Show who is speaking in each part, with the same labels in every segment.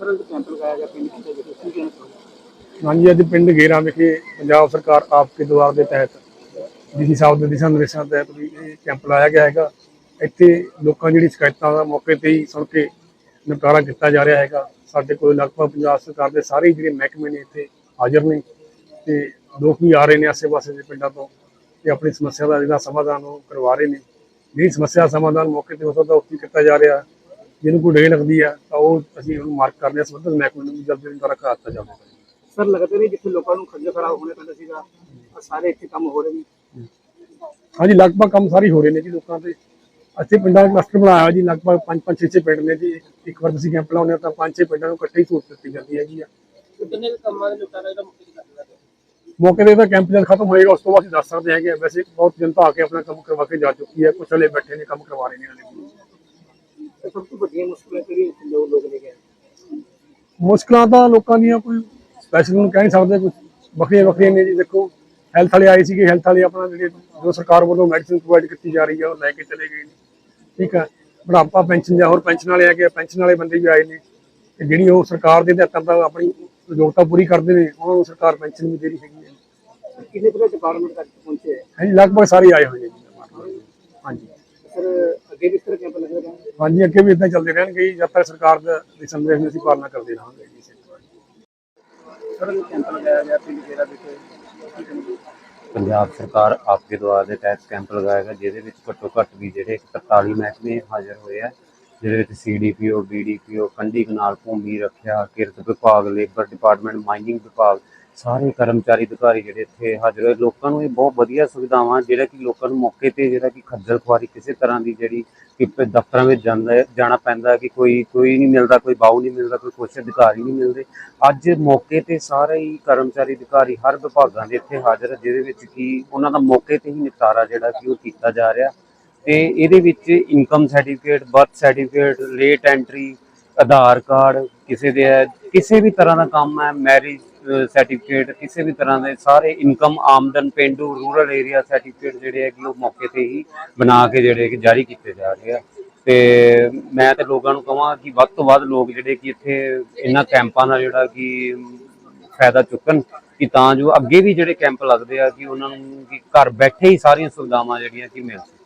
Speaker 1: Sir camp ਲਗਾਇਆ ਗਿਆ, ਪਿੰਡ ਕਿਤੇ ਵਿਖੇ ਕੀ ਕਹਿਣਾ ਚਾਹੁੰਦੇ
Speaker 2: ਹਾਂਜੀ, ਅੱਜ ਪਿੰਡ ਗੇਰਾ ਵਿਖੇ ਪੰਜਾਬ ਸਰਕਾਰ ਆਪਕੇ ਦੁਆਰ ਦੇ ਤਹਿਤ ਡੀਸੀ ਸਾਹਿਬ ਦੇ ਦਿਸ਼ਾ ਨਿਰਦੇਸ਼ਾਂ ਤਹਿਤ ਵੀ ਇਹ ਕੈਂਪ ਲਾਇਆ ਗਿਆ ਹੈਗਾ। ਇੱਥੇ ਲੋਕਾਂ ਜਿਹੜੀ ਸ਼ਿਕਾਇਤਾਂ ਦਾ ਮੌਕੇ ਤੇ ਹੀ ਸੁਣ ਕੇ ਨਿਪਟਾਰਾ ਕੀਤਾ ਜਾ ਰਿਹਾ ਹੈਗਾ। ਸਾਡੇ ਕੋਲ ਲਗਭਗ ਪੰਜਾਬ ਸਰਕਾਰ ਦੇ ਸਾਰੇ ਜਿਹੜੇ ਮਹਿਕਮੇ ਨੇ ਇੱਥੇ ਹਾਜ਼ਰ ਨੇ ਤੇ ਲੋਕ ਵੀ ਆ ਰਹੇ ਨੇ ਆਸੇ-ਪਾਸੇ ਦੇ ਪਿੰਡਾਂ ਤੋਂ ਤੇ ਆਪਣੀ ਸਮੱਸਿਆ ਦਾ ਜਿਹੜਾ ਸਮਾਧਾਨ ਉਹ ਕਰਵਾ ਰਹੇ ਨੇ। ਜਿਹੜੀ ਸਮੱਸਿਆ ਦਾ ਸਮਾਧਾਨ ਮੌਕੇ ਤੇ ਹੋ ਸਕਦਾ ਉਹ ਕੀ ਕੀਤਾ ਜਾ ਰਿਹਾ। ਜਿਹਨੂੰ ਕੋਈ ਡੇ ਲੱਗਦੀ ਆ ਤਾਂ ਉਹ ਅਸੀਂ ਉਹਨੂੰ ਮਾਰਕ ਕਰਦੇ ਹਾਂ ਸੰਬੰਧਿਤ ਮਹਿਕਮੇ ਨੂੰ ਜਲਦੀ ਤੋਂ ਜਲਦੀ ਕਰਾ ਦਿੱਤਾ ਜਾਵੇਗਾ।
Speaker 1: ਸਰ ਲੱਗਦਾ ਨਹੀਂ ਜਿੱਥੇ ਲੋਕਾਂ ਨੂੰ ਖੱਜਲ ਖਰਾਬ ਹੋਣੇ ਪੈਂਦਾ ਸੀਗਾ ਆਹ ਸਾਰੇ ਇੱਥੇ ਕੰਮ ਹੋ ਰਹੇ ਨੇ?
Speaker 2: ਹਾਂਜੀ ਲਗਭਗ ਕੰਮ ਸਾਰੇ ਹੋ ਰਹੇ ਨੇ ਜੀ ਲੋਕਾਂ ਤੇ ਅਸੀਂ ਪਿੰਡਾਂ ਦਾ ਕਲਸਟਰ ਬਣਾਇਆ ਹੋਇਆ ਜੀ ਲਗਭਗ 5-5 6 ਪਿੰਡ ਨੇ ਜੀ। ਇੱਕ- ਵਾਰ ਤੁਸੀਂ ਕੈਂਪ ਲਾਉਂਦੇ ਹੋ ਤਾਂ 5-6 ਪਿੰਡਾਂ ਨੂੰ ਇਕੱਠੇ ਹੀ ਸਹੂਲਤ ਦਿੱਤੀ ਜਾਂਦੀ ਹੈਗੀ ਆ।
Speaker 1: ਕਿੰਨੇ ਕੰਮਾਂ ਦੇ ਲੋਕਾਂ ਦਾ ਇਹਦਾ ਮੁੱਖ
Speaker 2: ਮੌਕੇ ਤੇ ਤਾਂ ਕੈਂਪ ਜਦ ਖਤਮ ਹੋਏਗਾ ਉਸ ਤੋਂ ਬਾਅਦ ਅਸੀਂ ਦੱਸ ਸਕਦੇ ਹੈਗੇ। ਵੈਸੇ ਬਹੁਤ ਜਨਤਾ ਆ ਕੇ ਆਪਣਾ ਕੰਮ ਕਰਵਾ ਕੇ ਜਾ ਚੁੱਕੀ ਹੈ ਕੁਛ ਹਲੇ ਬੈਠੇ ਨੇ ਕੰਮ ਕਰਵਾ ਰਹੇ ਨੇ ਹਲੇ।
Speaker 1: ਸਭ ਤੋਂ ਵੱਡੀਆਂ ਮੁਸ਼ਕਲਾਂ ਕਿਹੜੀਆਂ ਸੀ ਲੋਕ ਲੋਕ ਨੇ ਗਏ
Speaker 2: ਮੁਸ਼ਕਲਾਂ ਤਾਂ ਲੋਕਾਂ ਦੀਆਂ ਕੋਈ ਸਪੈਸ਼ਲ ਨੂੰ ਕਹਿ ਨਹੀਂ ਸਕਦੇ ਕੁਝ ਵੱਖਰੀਆਂ ਵੱਖਰੀਆਂ ਨੇ ਜੀ। ਦੇਖੋ ਹੈਲਥ ਵਾਲੇ ਆਏ ਸੀਗੇ ਹੈਲਥ ਵਾਲੇ ਆਪਣਾ ਜਿਹੜੇ ਜੋ ਸਰਕਾਰ ਵੱਲੋਂ ਮੈਡੀਸਿਨ ਪ੍ਰੋਵਾਈਡ ਕੀਤੀ ਜਾ ਰਹੀ ਹੈ ਉਹ ਲੈ ਕੇ ਚਲੇ ਗਏ ਨੇ। ਠੀਕ ਹੈ ਬੁਢਾਪਾ ਪੈਨਸ਼ਨ ਜਾਂ ਹੋਰ ਪੈਨਸ਼ਨ ਵਾਲੇ ਆ ਗਏ ਪੈਨਸ਼ਨ ਵਾਲੇ ਬੰਦੇ ਵੀ ਆਏ ਨੇ। ਤੇ ਜਿਹੜੀ ਉਹ ਸਰਕਾਰ ਦੇ ਹਦਾਇਤਾਂ ਦਾ ਆਪਣੀ ਯੋਗਤਾ ਪੂਰੀ ਕਰਦੇ ਨੇ ਉਹਨਾਂ ਨੂੰ ਸਰਕਾਰ ਪੈਨਸ਼ਨ ਵੀ ਦੇ ਰਹੀ ਹੈਗੀ ਹੈ
Speaker 1: ਕਿੰਨੇ ਤਰ੍ਹਾਂ ਡਿਪਾਰਟਮੈਂਟ ਤੱਕ ਪਹੁੰਚੇ ਹੈ
Speaker 2: ਹਾਂਜੀ ਲਗਭਗ ਸਾਰੇ ਆਏ ਹੋਏ ਨੇ ਜੀ। ਹਾਂਜੀ।
Speaker 1: ਸਰ ਅੱਗੇ ਵੀ ਇਸ ਤਰ੍ਹਾਂ ਕੈਂਪ ਲੱਗੇਗਾ
Speaker 2: ਹਾਂਜੀ ਅੱਗੇ ਵੀ ਇਦਾਂ ਚੱਲਦੇ ਰਹਿਣਗੇ ਜੀ, ਜਦ ਤੱਕ ਸਰਕਾਰ ਦਾ ਦੇ ਸੰਦੇਸ਼ ਨੂੰ ਅਸੀਂ ਪਾਲਣਾ ਕਰਦੇ ਰਹਾਂਗੇ ਜੀ। ਇਸੇ ਤਰ੍ਹਾਂ।
Speaker 1: ਸਰ ਕੈਂਪ ਲਗਾਇਆ ਗਿਆ ਪਿੰਡ ਗੇਰਾ ਵਿਖੇ ਕੀ ਕਹਿਣਾ
Speaker 3: ਪੰਜਾਬ ਸਰਕਾਰ ਆਪਕੇ ਦੁਆਰ ਦੇ ਤਹਿਤ ਕੈਂਪ ਲਗਾਇਆ ਗਿਆ ਜਿਹਦੇ ਵਿੱਚ ਘੱਟੋ ਘੱਟ ਵੀ ਜਿਹੜੇ 43 ਮਹਿਕਮੇ ਹਾਜ਼ਰ ਹੋਏ ਆ। ਜਿਹਦੇ ਵਿੱਚ ਸੀਡੀਪੀਓ ਬੀਡੀਪੀਓ ਕੰਢੀ ਕਨਾਲ, ਭੂਮੀ ਰੱਖਿਆ, ਕਿਰਤ ਵਿਭਾਗ ਲੇਬਰ ਡਿਪਾਰਟਮੈਂਟ ਮਾਈਨਿੰਗ ਵਿਭਾਗ, ਸਾਰੇ ਕਰਮਚਾਰੀ ਅਧਿਕਾਰੀ ਜਿਹੜੇ ਇੱਥੇ ਹਾਜ਼ਰ ਹੋਏ। ਲੋਕਾਂ ਨੂੰ ਇਹ ਬਹੁਤ ਵਧੀਆ ਸੁਵਿਧਾਵਾਂ ਜਿਹੜਾ ਕਿ ਲੋਕਾਂ ਨੂੰ ਮੌਕੇ ਤੇ ਜਿਹੜਾ ਕਿ ਖੱਜਲ ਖੁਆਰੀ ਕਿਸੇ ਤਰ੍ਹਾਂ ਦੀ ਜਿਹੜੀ ਕਿ ਪ- ਦਫ਼ਤਰਾਂ ਵਿੱਚ ਜਾਂਦਾ ਜਾਣਾ ਪੈਂਦਾ ਕਿ ਕੋਈ ਕੋਈ ਨਹੀਂ ਮਿਲਦਾ, ਕੋਈ ਬਾਊ ਨਹੀਂ ਮਿਲਦਾ, ਕੋਈ ਕੁਛ ਅਧਿਕਾਰੀ ਨਹੀਂ ਮਿਲਦੇ। ਅੱਜ ਮੌਕੇ ਤੇ ਸਾਰੇ ਹੀ ਕਰਮਚਾਰੀ ਅਧਿਕਾਰੀ ਹਰ ਵਿਭਾਗਾਂ ਦੇ ਇੱਥੇ ਹਾਜ਼ਰ ਹੈ, ਜਿਹਦੇ ਵਿੱਚ ਕਿ ਉਹਨਾਂ ਦਾ ਮੌਕੇ ਤੇ ਹੀ ਨਿਪਟਾਰਾ ਜਿਹੜਾ ਕਿ ਉਹ ਕੀਤਾ ਜਾ ਰਿਹਾ। ਤੇ ਇਹਦੇ ਵਿੱਚ income certificate birth certificate late entry Aadhaar card ਕਿਸੇ ਦੇ ਹੈ, ਕਿਸੇ ਵੀ ਤਰ੍ਹਾਂ ਦਾ ਕੰਮ ਹੈ ਮੈਰਿਜ ਸਰਟੀਫਿਕੇਟ ਕਿਸੇ ਵੀ ਤਰ੍ਹਾਂ ਦੇ ਸਾਰੇ ਇਨਕਮ ਆਮਦਨ ਪਿੰਡੂ ਰੂਰਲ ਏਰੀਆ ਸਰਟੀਫਿਕੇਟ ਜਿਹੜੇ ਹੈ ਕਿ ਉਹ ਮੌਕੇ ਤੇ ਹੀ ਬਣਾ ਕੇ ਜਿਹੜੇ ਕਿ ਜਾਰੀ ਕੀਤੇ ਜਾ ਰਹੇ ਆ। ਤੇ ਮੈਂ ਤੇ ਲੋਕਾਂ ਨੂੰ ਕਹਾਂ ਕਿ ਵੱਧ ਤੋਂ ਵੱਧ ਲੋਕ ਜਿਹੜੇ ਕਿ ਇੱਥੇ ਇਹਨਾਂ ਕੈਂਪਾਂ ਦਾ ਜਿਹੜਾ ਕਿ ਫਾਇਦਾ ਚੁੱਕਣ ਕਿ ਤਾਂ ਜੋ ਅੱਗੇ ਵੀ ਜਿਹੜੇ ਕੈਂਪ ਲੱਗਦੇ ਆ ਕਿ ਉਹਨਾਂ ਨੂੰ ਕਿ ਘਰ ਬੈਠੇ ਹੀ ਸਾਰੀਆਂ ਸੁਵਿਧਾਵਾਂ ਜਿਹੜੀਆਂ ਕਿ ਮਿਲ ਸਕਣ।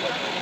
Speaker 3: 아, 그